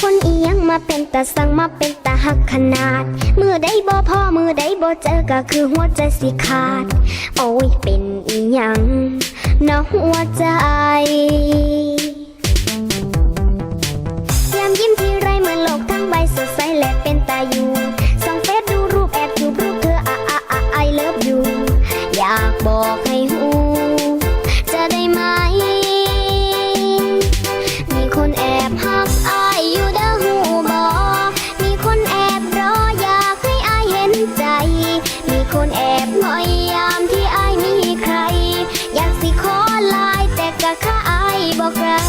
คนเอียงมาเป็นตาสั่งมาเป็นตาหักขนาด มือได้บ่พ่อมือได้บ่เจอก็คือหัวใจสิขาด โอ้ยเป็นอียังนะหัวใจยามยิ้มทีไรเหมือนโลกทั้งใบสดใสและเป็นตาอยู่ส่องเฟซดูรูปแอบจูบรูปเธออะอะอะไอเลิฟอยู่อยากบอกให้ คนแอบหน่ยยามที่อายมีใคร อยากสิขอลายแต่กะข้าอายบอกลา